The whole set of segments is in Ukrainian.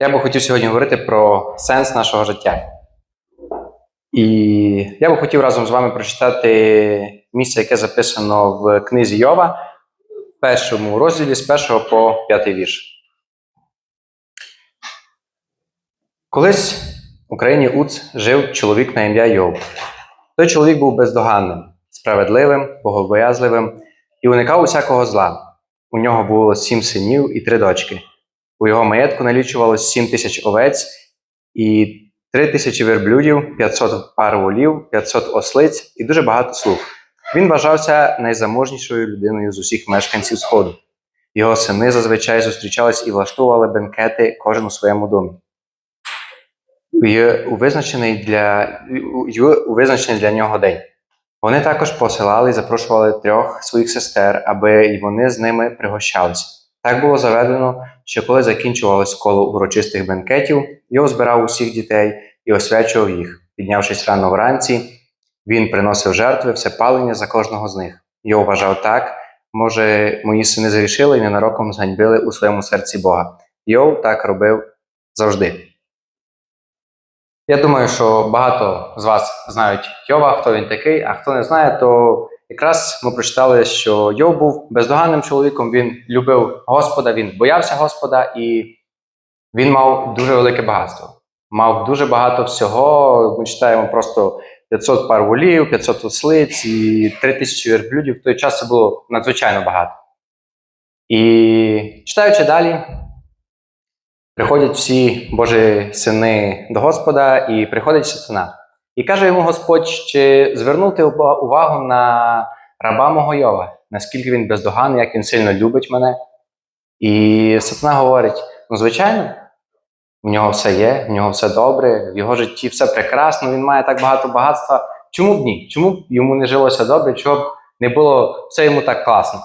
Я би хотів сьогодні говорити про сенс нашого життя. І я би хотів разом з вами прочитати місце, яке записано в книзі Йова, в першому розділі з першого по п'ятий вірш. Колись в Україні Уц жив чоловік на ім'я Йов. Той чоловік був бездоганним, справедливим, богобоязливим і уникав усякого зла. У нього було сім синів і три дочки. У його маєтку налічувалось сім тисяч овець і три тисячі верблюдів, 500 пар волів, 500 ослиць і дуже багато слуг. Він вважався найзаможнішою людиною з усіх мешканців Сходу. Його сини зазвичай зустрічались і влаштовували бенкети кожен у своєму домі. У визначений для, у визначений для нього день. Вони також посилали і запрошували трьох своїх сестер, аби й вони з ними пригощалися. Так було заведено, що коли закінчувалось коло урочистих бенкетів, його збирав усіх дітей і освячував їх. Піднявшись рано вранці, він приносив жертви, все палення за кожного з них. Його вважав так, може, мої сини зрішили і ненароком зганьбили у своєму серці Бога. Йов так робив завжди. Я думаю, що багато з вас знають Йова, хто він такий, а хто не знає, то якраз ми прочитали, що Йов був бездоганним чоловіком, він любив Господа, він боявся Господа і він мав дуже велике багатство. Мав дуже багато всього. Ми читаємо просто 500 пар волів, 500 ослиць і 3000 верблюдів. В той час це було надзвичайно багато. І читаючи далі, приходять всі Божі сини до Господа, і приходить сатана. І каже йому Господь, чи звернув ти увагу на раба мого Йова, наскільки він бездоганний, як він сильно любить мене. І сатана говорить: ну, звичайно, в нього все є, в нього все добре, в його житті все прекрасно, він має так багато багатства. Чому б ні? Чому б йому не жилося добре, чого б не було все йому так класно?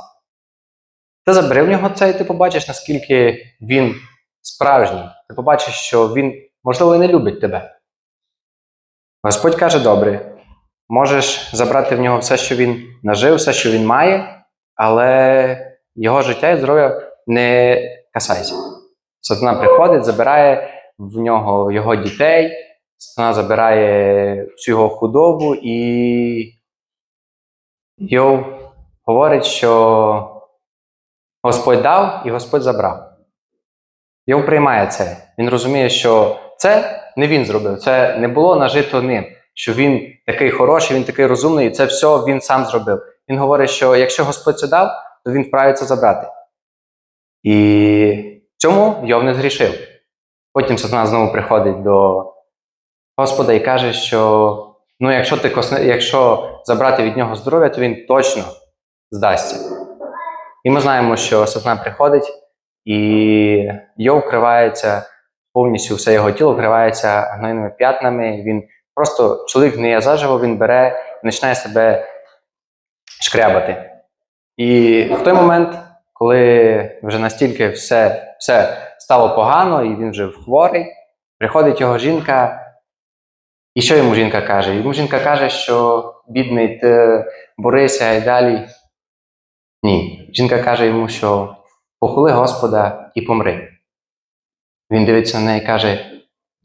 Ти забери в нього це, і ти побачиш, наскільки він справжній. Ти побачиш, що він, можливо, і не любить тебе. Господь каже: добре, можеш забрати в нього все, що він нажив, все, що він має, але його життя і здоров'я не касайся. Сатана приходить, забирає в нього його дітей, сатана забирає всю його худобу, і Йов говорить, що Господь дав і Господь забрав. Йов приймає це. Він розуміє, що це не він зробив, це не було нажито ним, що він такий хороший, він такий розумний, і це все він сам зробив. Він говорить, що якщо Господь це дав, то він вправі це забрати. І в цьому Йов не згрішив. Потім сатана знову приходить до Господа і каже, що ну, якщо, ти косне, якщо забрати від нього здоров'я, то він точно здасться. І ми знаємо, що сатана приходить, і Йов вкривається повністю все його тіло вкривається гнойними п'ятнами. Він просто чоловік не є заживо, він бере і починає себе шкрябати. І в той момент, коли вже настільки все, все стало погано, і він вже хворий, приходить його жінка. І що йому жінка каже? Йому жінка каже, що бідний, ти борися і далі. Ні. Жінка каже йому, що похули Господа і помри. Він дивиться на неї і каже: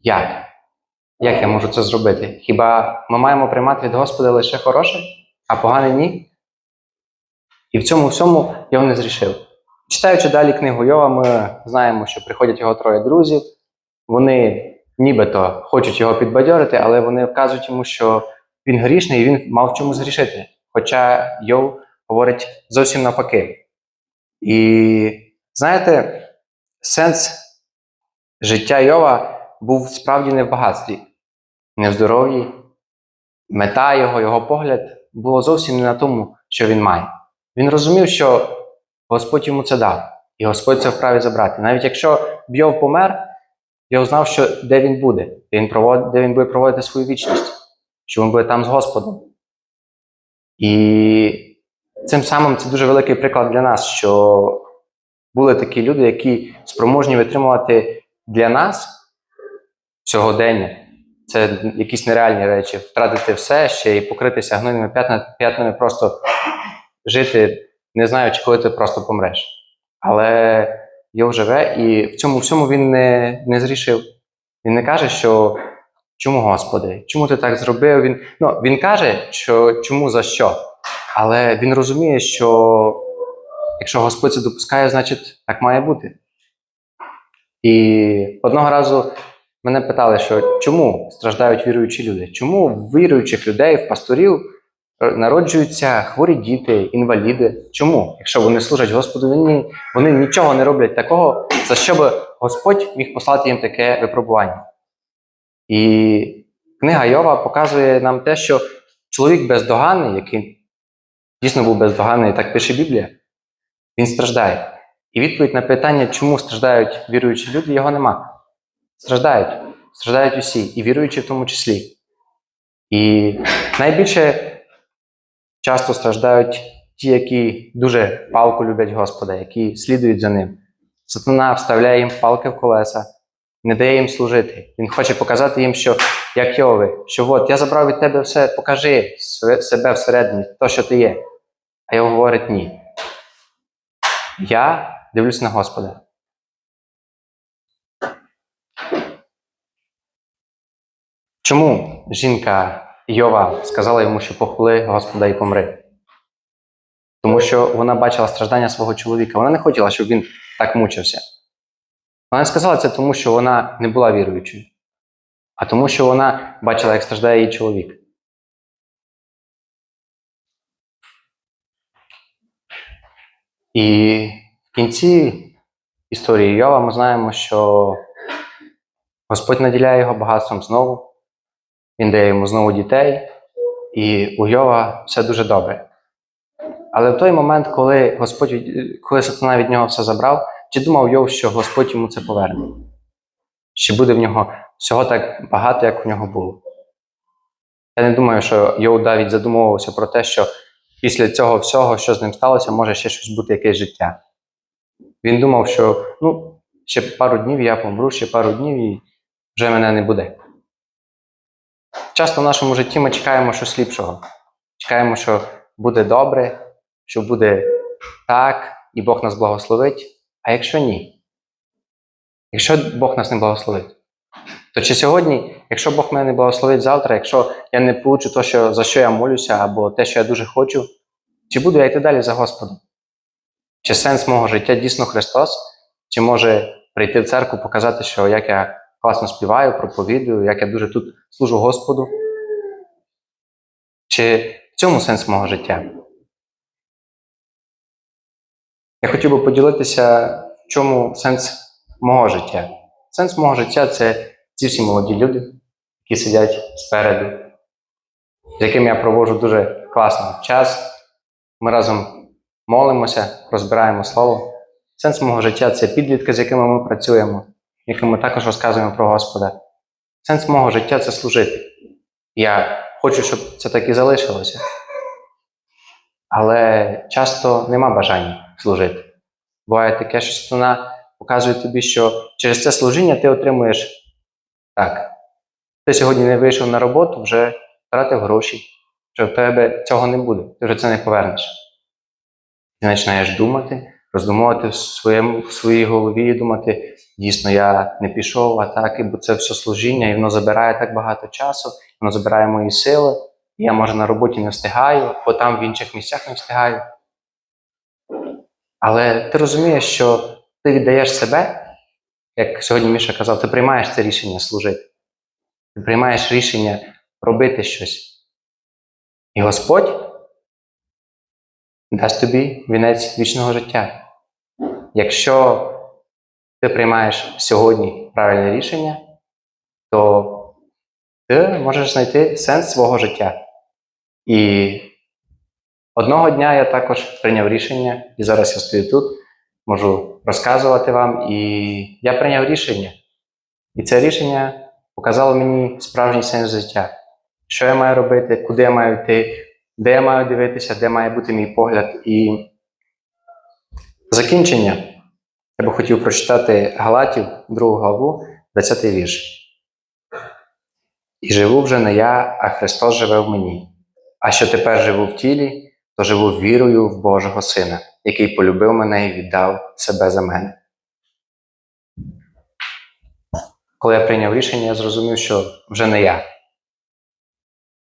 Як? Як я можу це зробити? Хіба ми маємо приймати від Господа лише хороше, а погане ні? І в цьому всьому його не зрішив. Читаючи далі книгу Йова, ми знаємо, що приходять його троє друзів. Вони нібито хочуть його підбадьорити, але вони вказують йому, що він грішний і він мав в чому згрішити. Хоча Йов говорить зовсім навпаки. І знаєте, сенс життя Йова був справді не в багатстві, не в здоров'ї. Мета його, його погляд було зовсім не на тому, що він має. Він розумів, що Господь йому це дав, і Господь це вправі забрати. Навіть якщо б Йов помер, Йов знав, що де він буде, де він, провод, де він буде проводити свою вічність, що він буде там з Господом. І цим самим це дуже великий приклад для нас, що були такі люди, які спроможні витримувати для нас сьогодення. Це якісь нереальні речі. Втратити все ще і покритися гнойними п'ятна- п'ятнами, просто жити, не знаючи, коли ти просто помреш. Але Йов живе, і в цьому всьому він не, не зрішив. Він не каже, що чому Господи, чому ти так зробив? Він, ну, він каже, що чому за що. Але він розуміє, що якщо Господь це допускає, значить так має бути. І одного разу мене питали, що чому страждають віруючі люди? Чому віруючих людей, в пасторів е, народжуються хворі діти, інваліди? Чому? Якщо вони служать Господу, вони, вони нічого не роблять такого, за що би Господь міг послати їм таке випробування. І книга Йова показує нам те, що чоловік бездоганний, який дійсно був бездоганний, так пише Біблія, він страждає. І відповідь на питання, чому страждають віруючі люди, його нема. Страждають. Страждають усі, і віруючі в тому числі. І найбільше часто страждають ті, які дуже палку люблять Господа, які слідують за ним. Сатана вставляє їм палки в колеса, не дає їм служити. Він хоче показати їм, що як Йови, що от я забрав від тебе все, покажи себе всередині, то, що ти є. А Йов говорить ні. Я дивлюсь на Господа. Чому жінка Йова сказала йому, що похвали Господа і помри? Тому що вона бачила страждання свого чоловіка. Вона не хотіла, щоб він так мучився. Вона не сказала це тому, що вона не була віруючою, а тому, що вона бачила, як страждає її чоловік. І кінці історії Йова ми знаємо, що Господь наділяє його багатством знову, Він дає йому знову дітей, і у Йова все дуже добре. Але в той момент, коли Господь коли сатана від нього все забрав, чи думав Йов, що Господь йому це поверне? Чи буде в нього всього так багато, як в нього було? Я не думаю, що Йов навіть задумувався про те, що після цього всього, що з ним сталося, може ще щось бути, якесь життя. Він думав, що ну, ще пару днів я помру, ще пару днів і вже мене не буде. Часто в нашому житті ми чекаємо щось ліпшого. Чекаємо, що буде добре, що буде так, і Бог нас благословить. А якщо ні? Якщо Бог нас не благословить, то чи сьогодні, якщо Бог мене не благословить завтра, якщо я не получу те, що, за що я молюся, або те, що я дуже хочу, чи буду я йти далі за Господом? Чи сенс мого життя дійсно Христос? Чи може прийти в церкву, показати, що як я класно співаю, проповідую, як я дуже тут служу Господу? Чи в цьому сенс мого життя? Я хотів би поділитися, в чому сенс мого життя. Сенс мого життя це ці всі молоді люди, які сидять спереду, з якими я проводжу дуже класно час. Ми разом молимося, розбираємо слово. Сенс мого життя це підлітки, з якими ми працюємо, яким ми також розказуємо про Господа. Сенс мого життя це служити. Я хочу, щоб це так і залишилося. Але часто нема бажання служити. Буває таке, що вона показує тобі, що через це служіння ти отримуєш так. Ти сьогодні не вийшов на роботу, вже втратив гроші, що в тебе цього не буде, ти вже це не повернеш. Ти починаєш думати, роздумувати в, своєму, в своїй голові, і думати, дійсно, я не пішов, а так, бо це все служіння, і воно забирає так багато часу, воно забирає мої сили, і я, може, на роботі не встигаю, бо там в інших місцях не встигаю. Але ти розумієш, що ти віддаєш себе, як сьогодні Міша казав, ти приймаєш це рішення служити. Ти приймаєш рішення робити щось. І Господь дасть тобі вінець вічного життя. Якщо ти приймаєш сьогодні правильне рішення, то ти можеш знайти сенс свого життя. І одного дня я також прийняв рішення, і зараз я стою тут, можу розказувати вам. І я прийняв рішення. І це рішення показало мені справжній сенс життя. Що я маю робити, куди я маю йти, де я маю дивитися, де має бути мій погляд. І закінчення я би хотів прочитати Галатів, другу главу, 20 вірш. І живу вже не я, а Христос живе в мені. А що тепер живу в тілі, то живу вірою в Божого Сина, який полюбив мене і віддав себе за мене. коли я прийняв рішення, я зрозумів, що вже не я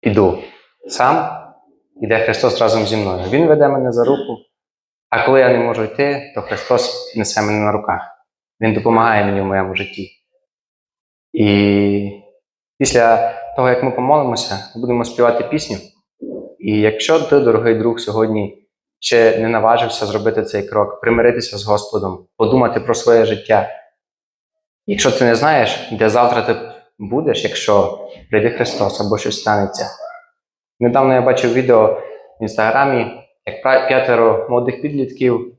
іду сам, іде Христос разом зі мною. Він веде мене за руку, а коли я не можу йти, то Христос несе мене на руках. Він допомагає мені в моєму житті. І після того, як ми помолимося, ми будемо співати пісню. І якщо ти, дорогий друг, сьогодні ще не наважився зробити цей крок, примиритися з Господом, подумати про своє життя. Якщо ти не знаєш, де завтра ти будеш, якщо прийде Христос або щось станеться. Недавно я бачив відео в інстаграмі, як п'ятеро молодих підлітків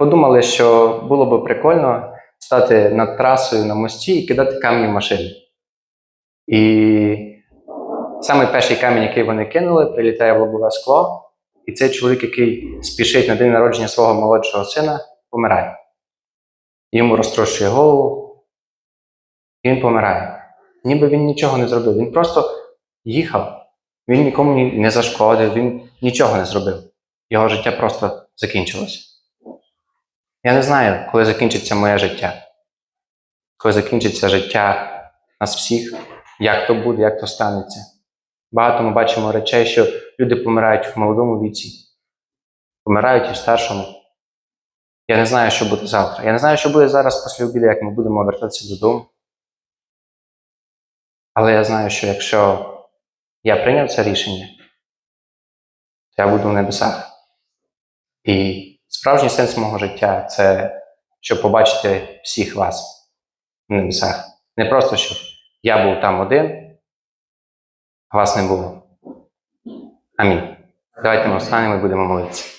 подумали, що було би прикольно стати над трасою на мості і кидати камні в машини. І саме перший камінь, який вони кинули, прилітає в лобове скло, і цей чоловік, який спішить на день народження свого молодшого сина, помирає. Йому розтрощує голову, і він помирає. Ніби він нічого не зробив. Він просто їхав. Він нікому не зашкодив, він нічого не зробив. Його життя просто закінчилося. Я не знаю, коли закінчиться моє життя, коли закінчиться життя нас всіх, як то буде, як то станеться. Багато ми бачимо речей, що люди помирають в молодому віці, помирають і в старшому. Я не знаю, що буде завтра. Я не знаю, що буде зараз після обіду, як ми будемо вертатися додому. Але я знаю, що якщо я прийняв це рішення, то я буду в небесах. І справжній сенс мого життя це щоб побачити всіх вас в небесах. Не просто, щоб я був там один, а вас не було. Амінь. Давайте ми встанемо і будемо молитися.